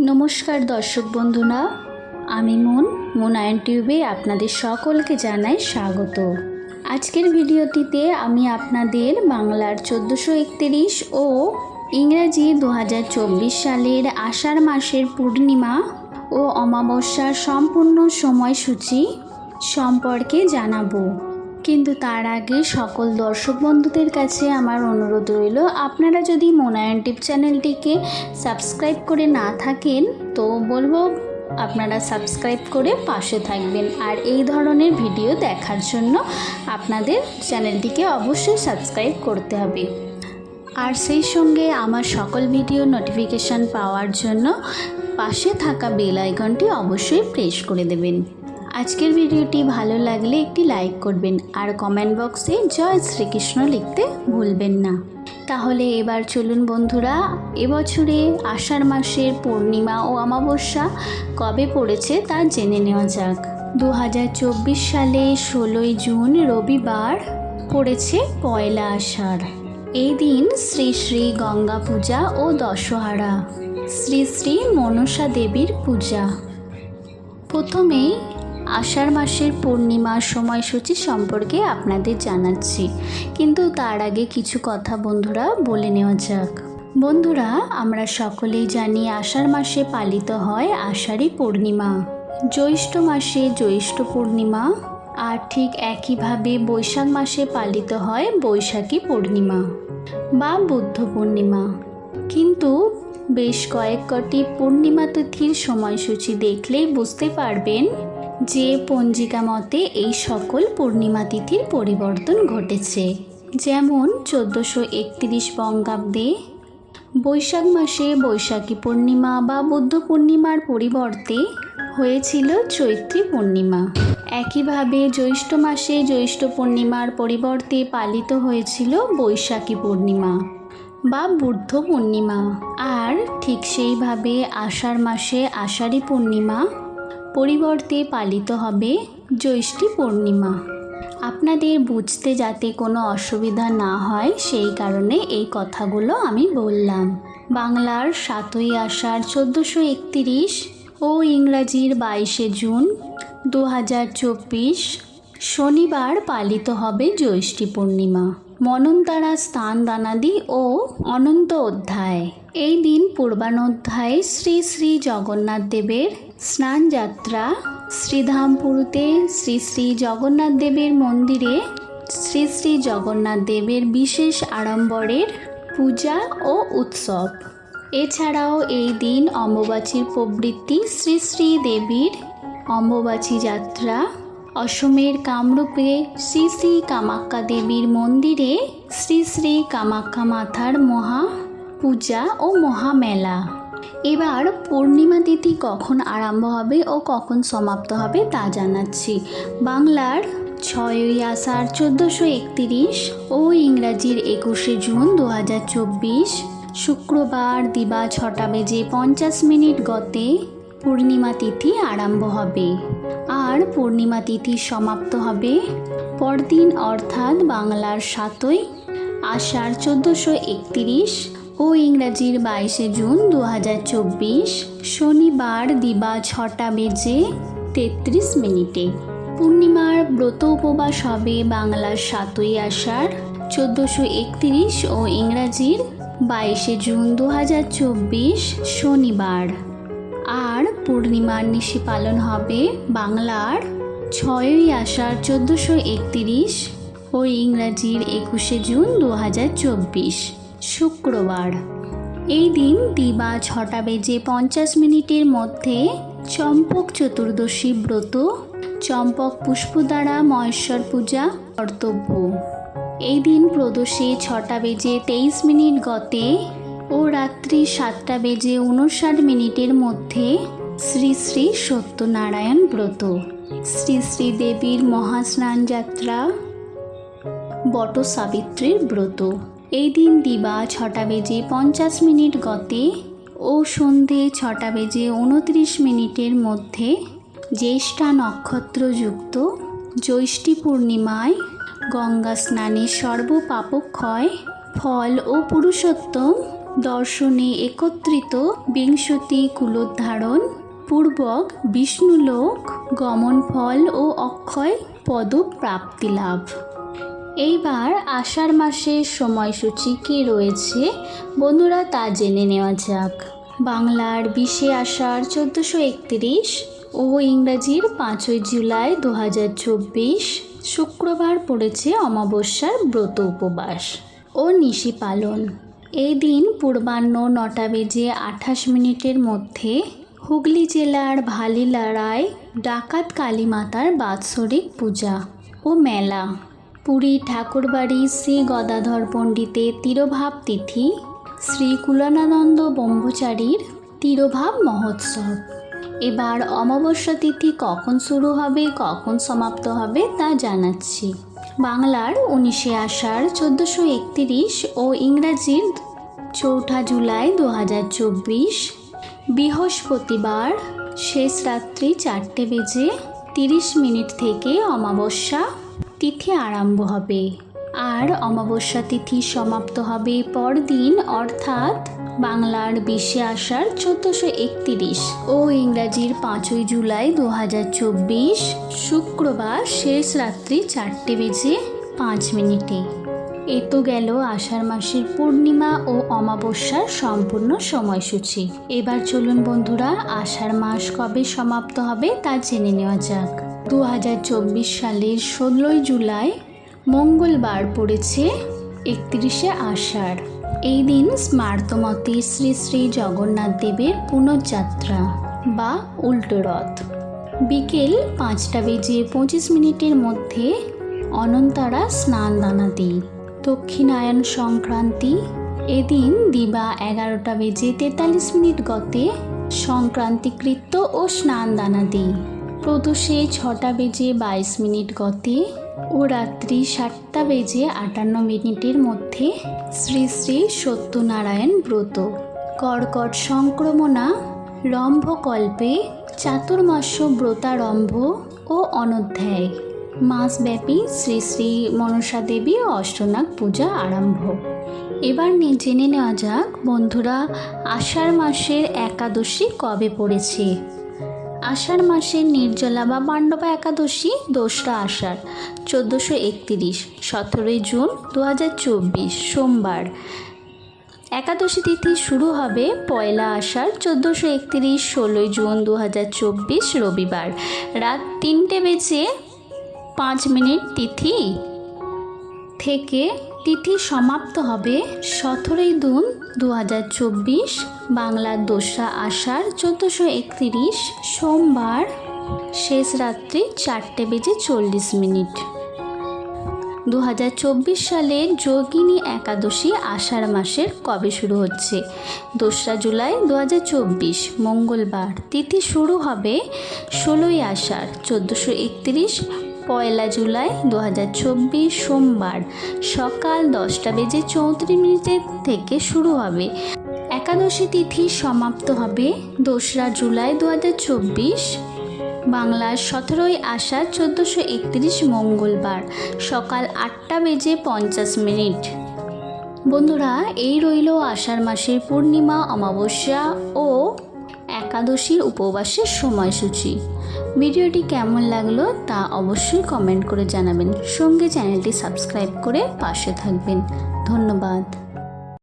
নমস্কার দর্শক বন্ধুরা, আমি মুন মুন আয়ন টিউবে আপনাদের সকলকে জানাই স্বাগত। আজকের ভিডিওটিতে আমি আপনাদের বাংলার চোদ্দোশো একত্রিশ ও ইংরাজি দু হাজার চব্বিশ সালের আষাঢ় মাসের পূর্ণিমা ও অমাবস্যার সম্পূর্ণ সময়সূচি সম্পর্কে জানাব। কিন্তু তার আগে সকল দর্শক বন্ধুদের কাছে আমার অনুরোধ রইল, আপনারা যদি মোনায়ন টিপ চ্যানেলটিকে সাবস্ক্রাইব করে না থাকেন, তো বলব আপনারা সাবস্ক্রাইব করে পাশে থাকবেন। আর এই ধরনের ভিডিও দেখার জন্য আপনাদের চ্যানেলটিকে অবশ্যই সাবস্ক্রাইব করতে হবে। আর সেই সঙ্গে আমার সকল ভিডিও নোটিফিকেশান পাওয়ার জন্য পাশে থাকা বেল আইকনটি অবশ্যই প্রেস করে দেবেন। আজকের ভিডিওটি ভালো লাগলে একটি লাইক করবেন আর কমেন্ট বক্সে জয় শ্রীকৃষ্ণ লিখতে ভুলবেন না। তাহলে এবার চলুন বন্ধুরা, এবছরে আষাঢ় মাসের পূর্ণিমা ও অমাবস্যা কবে পড়েছে তা জেনে নেওয়া যাক। দু হাজার চব্বিশ সালে ষোলোই জুন রবিবার পড়েছে পয়লা আষাঢ়। এই দিন শ্রী শ্রী গঙ্গা পূজা ও দশহারা, শ্রী শ্রী মনসা দেবীর পূজা। প্রথমেই আষাঢ় মাসের পূর্ণিমার সময়সূচি সম্পর্কে আপনাদের জানাচ্ছি। কিন্তু তার আগে কিছু কথা বন্ধুরা বলে নেওয়া যাক। বন্ধুরা, আমরা সকলেই জানি আষাঢ় মাসে পালিত হয় আষাঢ়ী পূর্ণিমা। জ্যৈষ্ঠ মাসে জ্যৈষ্ঠ পূর্ণিমা আর ঠিক একইভাবে বৈশাখ মাসে পালিত হয় বৈশাখী পূর্ণিমা বা বুদ্ধ পূর্ণিমা। কিন্তু বেশ কয়েক কটি পূর্ণিমা তিথির সময়সূচি দেখলেই বুঝতে পারবেন যে পঞ্জিকা মতে এই সকল পূর্ণিমা তিথির পরিবর্তন ঘটেছে। যেমন চোদ্দোশো একত্রিশ বঙ্গাব্দে বৈশাখ মাসে বৈশাখী পূর্ণিমা বা বুদ্ধ পূর্ণিমার পরিবর্তে হয়েছিল চৈত্রী পূর্ণিমা। একইভাবে জ্যৈষ্ঠ মাসে জ্যৈষ্ঠ পূর্ণিমার পরিবর্তে পালিত হয়েছিল বৈশাখী পূর্ণিমা বা বুদ্ধ পূর্ণিমা। আর ঠিক সেইভাবে আষাঢ় মাসে আষাঢ়ী পূর্ণিমা পরিবর্তে পালিত হবে জ্যৈষ্ঠী পূর্ণিমা। আপনাদের বুঝতে যাতে কোনো অসুবিধা না হয়, সেই কারণে এই কথাগুলো আমি বললাম। বাংলার সাতই আষাঢ় চোদ্দোশো একতিরিশ ও ইংরাজির বাইশে জুন দু হাজার চব্বিশ শনিবার পালিত হবে জ্যৈষ্ঠী পূর্ণিমা। মনন্তারা স্থান দানাদি ও অনন্ত অধ্যায়। এই দিন পূর্বানোধ্যায়ে শ্রী শ্রী জগন্নাথ দেবের স্নান যাত্রা শ্রীধামপুরুতে শ্রী শ্রী জগন্নাথ দেবের মন্দিরে শ্রী শ্রী জগন্নাথ দেবের বিশেষ আড়ম্বরের পূজা ও উৎসব। এছাড়াও এই দিন অম্বুবাচীর প্রবৃত্তি শ্রী শ্রী দেবীর অম্বুবাচী যাত্রা অসমের কামরূপে শ্রী শ্রী কামাক্কা দেবীর মন্দিরে শ্রী শ্রী কামাক্কা মাথার মহা পূজা ও মহামেলা এবার পূর্ণিমা তিথি কখন আরম্ভ হবে ও কখন সমাপ্ত হবে তা জানাচ্ছি। বাংলার ছয়ই আষাঢ় চোদ্দোশো একতিরিশ ও ইংরাজির একুশে জুন দু হাজার চব্বিশ। শুক্রবার দিবা ছটা বেজে পঞ্চাশ মিনিট গতে পূর্ণিমা তিথি আরম্ভ হবে। আর পূর্ণিমা তিথি সমাপ্ত হবে। পরদিন অর্থাৎ বাংলার সাতই আষাঢ় চোদ্দোশো একতিরিশ ও ইংরাজির বাইশে জুন দু হাজার চব্বিশ শনিবার দিবা ছটা বেজে তেত্রিশ মিনিটে। পূর্ণিমার ব্রত উপবাস হবে বাংলার সাতই আষাঢ় চোদ্দোশো একতিরিশ ও ইংরাজির বাইশে জুন দু হাজার চব্বিশ শনিবার। আর পূর্ণিমার নিশি পালন হবে বাংলার ছয়ই আষাঢ় চোদ্দোশো একতিরিশ ও ইংরাজির একুশে জুন দু হাজার চব্বিশ, শুক্রবার। এই দিন দিবা ছটা বেজে পঞ্চাশ মিনিটের মধ্যে চম্পক চতুর্দশী ব্রত, চম্পক পুষ্প দ্বারা মহেশ্বর পূজা কর্তব্য। এই দিন প্রদোষে ছটা বেজে তেইশ মিনিট গতে ও রাত্রি সাতটা বেজে উনষাট মিনিটের মধ্যে শ্রী শ্রী সত্যনারায়ণ ব্রত। শ্রী শ্রী দেবীর মহাস্নান যাত্রা বট সাবিত্রীর ব্রত। এই দিন দিবা ছটা বেজে পঞ্চাশ মিনিট গতে ও সন্ধে ছটা বেজে উনত্রিশ মিনিটের মধ্যে জ্যেষ্ঠা নক্ষত্রযুক্ত জ্যৈষ্ঠী পূর্ণিমায় গঙ্গা স্নানের সর্বপাপক্ষয় ফল ও পুরুষোত্তম দর্শনে একত্রিত বিংশতি কুলোদ্ধারণ, পূর্বক বিষ্ণুলোক গমন ফল ও অক্ষয় পদ প্রাপ্তি লাভ। এইবার আষাঢ় মাসের সময়সূচি কী রয়েছে। বন্ধুরা তা জেনে নেওয়া যাক। বাংলার বিশে আষাঢ় চোদ্দোশো একত্রিশ ও ইংরাজির পাঁচই জুলাই দু হাজার চব্বিশ শুক্রবার পড়েছে অমাবস্যার ব্রত উপবাস ও নিশি পালন। এই দিন পূর্বাহ্ন নটা বেজে আঠাশ মিনিটের মধ্যে হুগলি জেলার ভালিলারায় ডাকাত কালী মাতার বাৎসরিক পূজা ও মেলা। পুরী ঠাকুরবাড়ি শ্রী গদাধর পণ্ডিতের তিরোভাব তিথি, শ্রী কুলানানন্দ ব্রহ্মচারীর তিরোভাব মহোৎসব। এবার অমাবস্যা তিথি কখন শুরু হবে, কখন সমাপ্ত হবে তা জানাচ্ছি। বাংলার উনিশে আষাঢ় চোদ্দোশো একত্রিশ ও ইংরাজির চৌঠা জুলাই দু হাজার চব্বিশ বৃহস্পতিবার শেষ রাত্রি চারটে বেজে তিরিশ মিনিট থেকে অমাবস্যা তিথি আরম্ভ হবে। আর অমাবস্যা তিথি সমাপ্ত হবে পরদিন, অর্থাৎ বাংলার বিশে আষাঢ় চোদ্দোশো একতিরিশ ও ইংরাজির পাঁচই জুলাই দু হাজার চব্বিশ শুক্রবার শেষ রাত্রি চারটে বেজে পাঁচ মিনিটে। এ তো গেল আষাঢ় মাসের পূর্ণিমা ও অমাবস্যার সম্পূর্ণ সময়সূচি। এবার চলুন বন্ধুরা, আষাঢ় মাস কবে সমাপ্ত হবে তা জেনে নেওয়া যাক। দু হাজার চব্বিশ সালের ষোলোই জুলাই মঙ্গলবার পড়েছে একত্রিশে আষাঢ়। এই দিন স্মার্তমতে শ্রী শ্রী জগন্নাথ দেবের পুনর্যাত্রা বা উল্টো রথ। বিকেল পাঁচটা বেজে পঁচিশ মিনিটের মধ্যে অনন্তারা স্নান দানাদি দক্ষিণায়ন সংক্রান্তি। এদিন দিবা এগারোটা বেজে তেতাল্লিশ মিনিট গতে সংক্রান্তিকৃত্য ও স্নান দানা দানাদি প্রদোষে ছটা বেজে বাইশ মিনিট গতে ও রাত্রি সাতটা বেজে আটান্ন মিনিটের মধ্যে শ্রী শ্রী সত্যনারায়ণ ব্রত। কর্কট সংক্রমণা, রম্ভকল্পে, চাতুর্মাস্য ব্রতারম্ভ ও অনধ্যায়। মাসব্যাপী শ্রী শ্রী মনসা দেবী অষ্টনাগ পূজা আরম্ভ। এবার জেনে নেওয়া যাক, বন্ধুরা, আষাঢ় মাসের একাদশী কবে পড়েছে? আষাঢ় মাসের নির্জলা বা পাণ্ডবা একাদশী দোসরা আষাঢ়, চোদ্দোশো একতিরিশ, সতেরোই জুন দু হাজার চব্বিশ, সোমবার। একাদশী তিথি শুরু হবে পয়লা আষাঢ়, চোদ্দোশো একতিরিশ, ষোলোই জুন দু হাজার চব্বিশ রবিবার। রাত তিনটে বেজে পাঁচ মিনিট তিথি থেকে তিথি সমাপ্ত হবে সতেরোই জুন দু হাজার চব্বিশ, বাংলার দোসরা আষাঢ় চোদ্দোশো একতিরিশ, সোমবার শেষ রাত্রি চারটে বেজে চল্লিশ মিনিট। দু সালের যোগিনী একাদশী আষাঢ় মাসের কবে শুরু হচ্ছে? দোসরা জুলাই দু হাজার চব্বিশ, মঙ্গলবার। তিথি শুরু হবে ষোলোই আষাঢ় চোদ্দোশো একতিরিশ পয়লা জুলাই দু হাজার চব্বিশ সোমবার সকাল দশটা বেজে চৌত্রিশ মিনিটের থেকে শুরু হবে। একাদশী তিথি সমাপ্ত হবে দোসরা জুলাই দু হাজার চব্বিশ। বাংলার সতেরোই আষাঢ় চোদ্দোশো একত্রিশ মঙ্গলবার সকাল আটটা বেজে পঞ্চাশ মিনিট। বন্ধুরা, এই রইল আষাঢ় মাসের পূর্ণিমা, অমাবস্যা ও একাদশীর উপবাসের সময়সূচি। ভিডিওটি কেমন লাগল তা অবশ্যই কমেন্ট করে জানাবেন। সঙ্গে চ্যানেলটি সাবস্ক্রাইব করে পাশে থাকবেন। ধন্যবাদ।